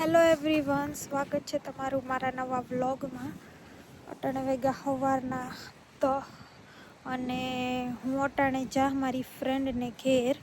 Hello everyone સ્વાગત છે તમારું મારા નવા વ્લોગમાં. અટાણે વેગા સવારના તો અને હું અટાણે જા મારી ફ્રેન્ડને ઘેર.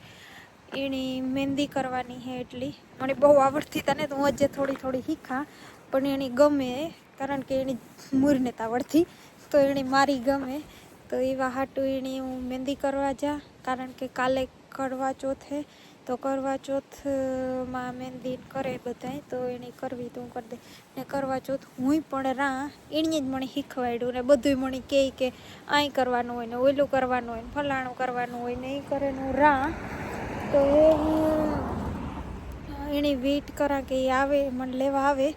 એની મહેંદી કરવાની છે એટલી. મને બહુ આવડતી તને તો હું આજે થોડી થોડી શીખા. પણ એની ગમે, કારણ કે એની મૂરને તો તો એની મારી ગમે. તો એવા હાટું એની હું મહેંદી કરવા જા. કારણ કે કાલે કરવા ચોથે. તો કરવા ચોથમાં મહેંદી કરે બધાય, તો એને કરવી તો કરી દે ને કરવા ચોથ હું પણ રા એણીએ જ મને શીખવાડ્યું ને બધુંય મને કહે કે આય કરવાનું હોય ને ઓલું કરવાનું હોય ને ફલાણું કરવાનું હોય ને એ કરે હું રા તો હું એણે વેઇટ કરા કે એ આવે, મને લેવા આવે.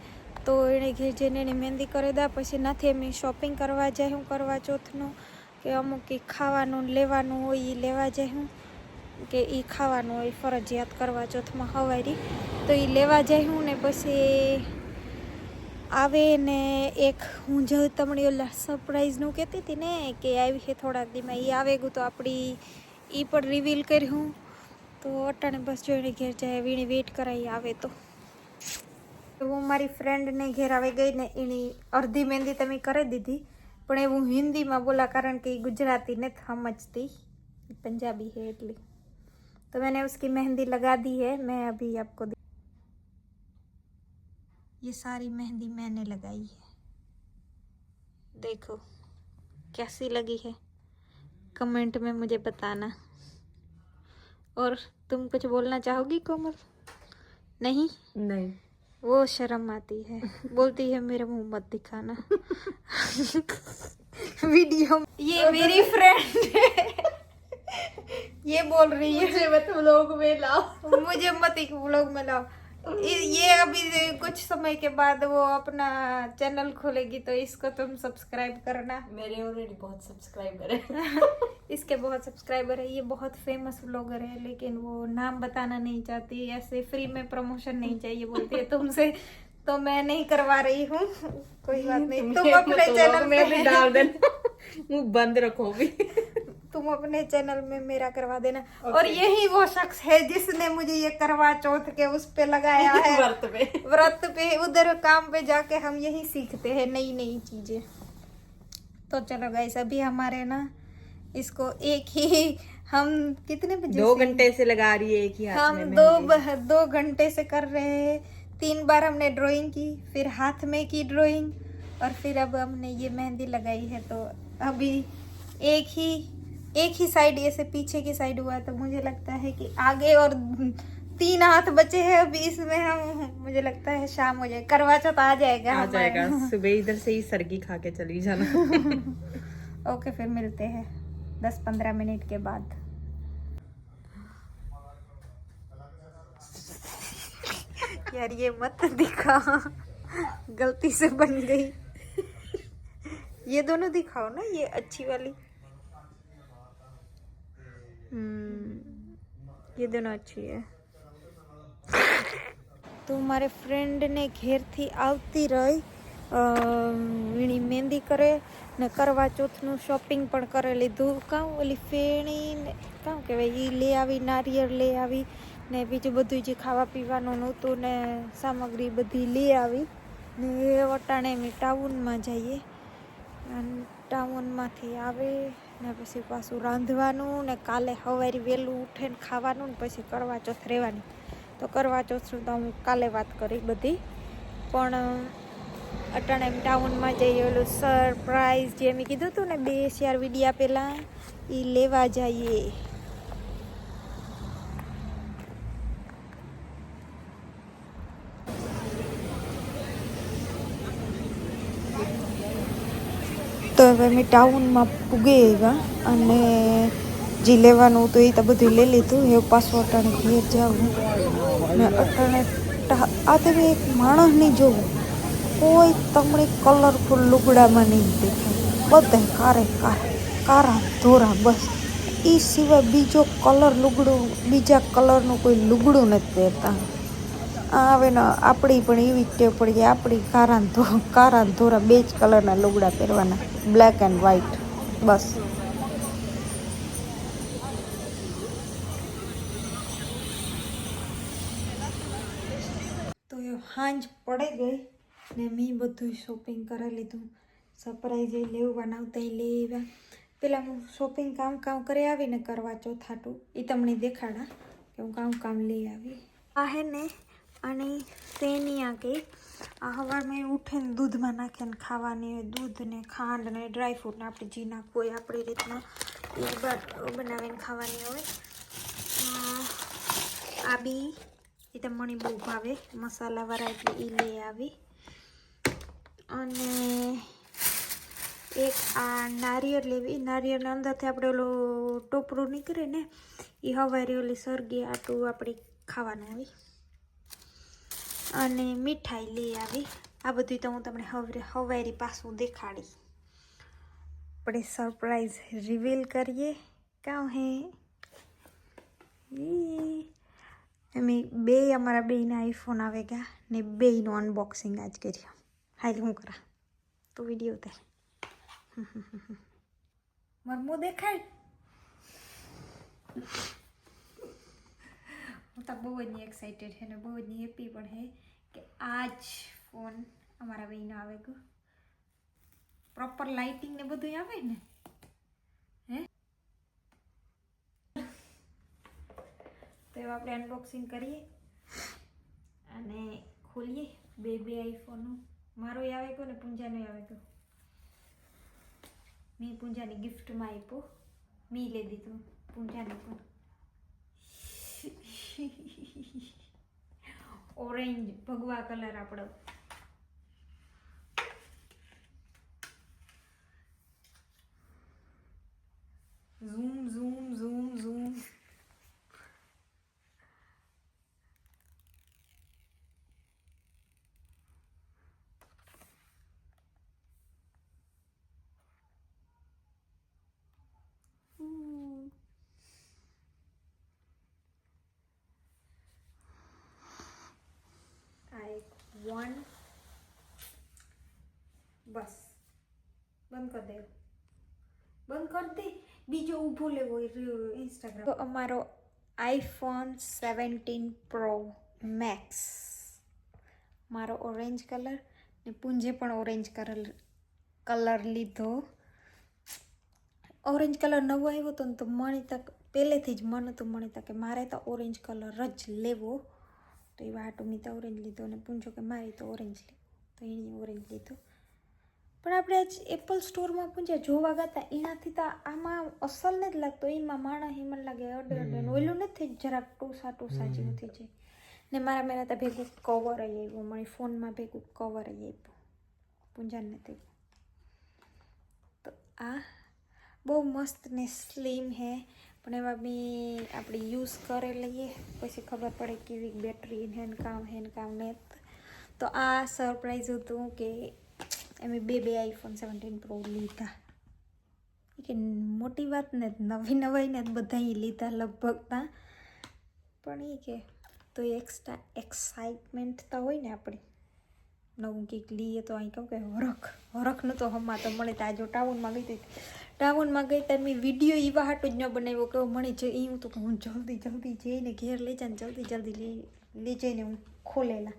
તો એણે ઘેર જઈને એની મહેંદી કરી દા પછી નથી એમ શોપિંગ કરવા જાય હું કરવા ચોથનું. કે અમુક એ ખાવાનું લેવાનું હોય એ લેવા જાય હું. કે એ ખાવાનું હોય, ફરજિયાત કરવા ચોથમાં હવારી, તો એ લેવા જાય હું ને પછી આવે ને એક હું જ તમને ઓલા સરપ્રાઈઝનું કહેતી હતી ને કે આવી છે થોડાક દીમાં એ આવે ગયું, તો આપણી એ પણ રિવીલ કર્યું. તો અટાણે બસ જોઈને ઘેર જાય, વીણી વેઇટ કરાવી આવે તો. હું મારી ફ્રેન્ડને ઘેર આવી ગઈ ને એની અડધી મહેંદી તમે કરી દીધી, પણ એ હું હિન્દીમાં બોલા કારણ કે એ ગુજરાતી નથી સમજતી પંજાબી છે એટલી. तो मैंने उसकी मेहंदी लगा दी है मैं अभी आपको दि- ये सारी मेहंदी मैंने लगाई है। देखो कैसी लगी है। कमेंट में मुझे बताना। और तुम कुछ बोलना चाहोगी कोमल? नहीं? नहीं। वो शर्म आती है। बोलती है मेरा मुँह मत दिखाना। वीडियो ये मेरी फ्रेंड है। ये बोल रही है। मुझे मत व्लॉग में लाओ। मुझे मत एक व्लॉग में लाओ। ये अभी कुछ समय के बाद वो अपना चैनल खोलेगी तो इसको तुम सब्सक्राइब करना। मेरे ऑलरेडी बहुत सब्सक्राइबर है। इसके बहुत सब्सक्राइबर है। ये बहुत फ़ेमस व्लॉगर है लेकिन वो नाम बताना नहीं चाहती ऐसे फ्री में प्रमोशन नहीं चाहिए बोलती है तुमसे तो मैं नहीं करवा रही हूँ। कोई बात नहीं। तुम अपने चैनल में भी डाल देना। मुँह बंद रखो भी तुम अपने चैनल में मेरा करवा देना। Okay. और यही वो शख्स है जिसने मुझे ये करवा चौथ के उस पे लगाया है। व्रत में व्रत पे उधर काम पे जाके हम यही सीखते हैं नई नई चीज़ें। तो चलो गाइस अभी हमारे ना इसको एक ही हम कितने बजे दो घंटे से लगा रही है एक ही हाथ हम में दो। दो घंटे से कर रहे हैं। तीन बार हमने ड्राइंग की फिर हाथ में की ड्राइंग और फिर अब हमने ये मेहंदी लगाई है। तो अभी एक ही एक ही साइड ऐसे पीछे की साइड हुआ तो मुझे लगता है कि आगे और तीन हाथ बचे हैं अभी इसमें हम मुझे लगता है शाम हो जाए करवा चौथ आ जाएगा आ जाएगा। सुबह इधर से ही सरगी खा के चली जाना। ओके फिर मिलते हैं दस पंद्रह मिनट के बाद। यार ये मत दिखा। गलती से बन गई। ये दोनों दिखाओ ना ये अच्छी वाली। કીધું છીએ. તો મારે ફ્રેન્ડને ઘેરથી આવતી રહી. વીણી મહેંદી કરે ને કરવા ચોથનું શોપિંગ પણ કરે લીધું. કાં ઓલી ફેણીને, કાં કહેવાય એ લઈ આવી, નારિયેળ લઈ આવી, ને બીજું બધું જે ખાવા પીવાનું નહોતું ને સામગ્રી બધી લઈ આવી, ને એ વટાણે અમે ટાઉનમાં જઈએ. અને ટાઉનમાંથી આવે ને પછી પાછું રાંધવાનું ને કાલે સવારે વહેલું ઉઠીને ખાવાનું ને પછી કરવા ચોથ રહેવાની. તો કરવા ચોથનું તો હું કાલે વાત કરી બધી. પણ અટાણે ટાઉનમાં જઈએ ઓલું સરપ્રાઈઝ જે મેં કીધું હતું ને, બે ચાર વીડિયા પહેલાં એ લેવા જઈએ. હવે અમે ટાઉનમાં પૂગી આવ્યા અને જે લેવાનું હતું એ તો બધું લઈ લીધું. એ પાછું અટાણે ઘેર જાવું. ને અટાણે આ તમે એક માણસ નહીં જોવું. કોઈ તમને કલરફુલ લુગડામાં નહીં દેખાય. બધા કારે કારે, કારા ધોરા બસ. એ સિવાય બીજો કલર લુગડું, બીજા કલરનું કોઈ લુગડું નથી પહેરતા. હવે ને આપણી પણ એવી જ ટેવ પડી જાય. આપણી કારા ને ધો કારા ધોરા બે જ કલરના લુગડા પહેરવાના. બ્લેક એન્ડ વ્હાઈટ બસ. તો હાંજ પડે ગઈ ને મેં બધું શોપિંગ કરાવી લીધું. સરપ્રાઈઝ લેવું બનાવતા લઈ આવ્યા. પેલા હું શોપિંગ કામ કામ કરી આવીને કરવા ચોથાટું. એ તમને દેખાડા કે હું કામ કામ લઈ આવી. આ હે ને અને તેની આ કે આ સવારમાં ઉઠીને દૂધમાં નાખીને ખાવાની હોય દૂધ ને ખાંડ ને ડ્રાયફ્રૂટને આપણે જી નાખવું હોય આપણી રીતના બનાવીને ખાવાની હોય. આ બી એ તો બહુ ભાવે મસાલાવાળા એટલે એ લઈ આવી. અને એક આ નારિયેળ લેવી નારિયેળના અંદરથી આપણે ઓલું ટોપરું નીકળે ને એ હવારી ઓલી સરગી આટું આપણે ખાવાનું હોય. અને મીઠાઈ લઈ આવી. આ બધું તો હું તમને હવે હવારી પાછું દેખાડી આપણે સરપ્રાઈઝ રિવીલ કરીએ. કાં હે. અમે બે અમારા બેના આઈફોન આવે ગયા ને બેયનું અનબોક્સિંગ આજ કર્યું. હાલ હું કરા? તો વીડિયો ઉતાર. મરમો દેખાય? હું બહુ જ એક્સાઇટેડ છે ને બહુ જ હેપી પણ છે કે આ જ ફોન અમારા ભાઈનો આવે ગયો. પ્રોપર લાઇટિંગ ને બધું આવે ને? હે? તો એવા આપણે અનબોક્સિંગ કરીએ અને ખોલીએ બે બે આઈફોનો મારો આવે ગયો ને પૂંજાનો આવે ગયો. મેં પૂંજાની ગિફ્ટમાં આપ્યો. મેં લઈ દીધું પૂંજાને પણ ઓરેન્જ ભગવા કલર આપણો. બસ. બંધ કરી દે. બંધ કરી દે. બીજો ઊભો લેવો ઇન્સ્ટાગ્રામ તો અમારો આઈફોન સેવન્ટીન પ્રો મેક્સ મારો ઓરેન્જ કલર ને પુંજે પણ ઓરેન્જ કલર કલર લીધો. ઓરેન્જ કલર નવો આવ્યો હતો ને તો મને તક પહેલેથી જ મન હતું મને તક કે મારે તો ઓરેન્જ કલર જ લેવો. તો એ વાટું મેં તો ઓરેન્જ લીધો અને પૂંજો કે મારે તો ઓરેન્જ લે તો એણે ઓરેન્જ લીધો. પણ આપણે આજ એપલ સ્ટોરમાં પૂંછ્યા જોવા ગયા એનાથી તો આમાં અસલ નથી લાગતો. એમાં માણસ એમ જ લાગે અડે અડે ને ઓલું નથી જરાક ટોસા ટોસા જેવું થઈ જાય. ને મારા મેરા તો ભેગું કવર આવી આવ્યું મને ફોનમાં ભેગું કવર આવી આવ્યું પૂંજાને નથી તો આ બહુ મસ્ત ને સ્લીમ હે પણ એમાં બી આપણે યુઝ કરી લઈએ પછી ખબર પડે કેવી બેટરી હેન કામ હેન કામ ને તો આ સરપ્રાઈઝ હતું કે અમે બે બે આઈફોન સેવન્ટીન પ્રો લીધા. કે મોટી વાત ને નવી નવાઈને જ બધા લીધા લગભગ તા પણ એ કે તો એક્સ્ટ્રા એક્સાઇટમેન્ટ તો હોય ને આપણી નવું કંઈક લઈએ તો અહીં કહું કે હરખ, હરખનું તો હમણાં તો મળે તો આજે ટાઉનમાં ગઈ હતી. ટાઉનમાં ગઈ ત્યારે મેં વીડિયો એવા હાટો જ ન બનાવ્યો કે મળી જ એ હું તો હું જલ્દી જલ્દી જઈને ઘેર લઈ જાય જલ્દી જલ્દી લઈ લઈ જઈને હું ખોલેલા.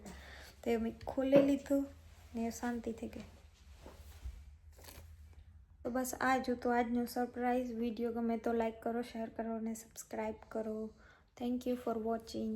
તો એ મેં ખોલી લીધું ને શાંતિ થઈ ગઈ. તો બસ આ જ હતું આજનો સરપ્રાઈઝ વીડિયો ગમે તો લાઈક કરો શેર કરો અને સબસ્ક્રાઈબ કરો. Thank you for watching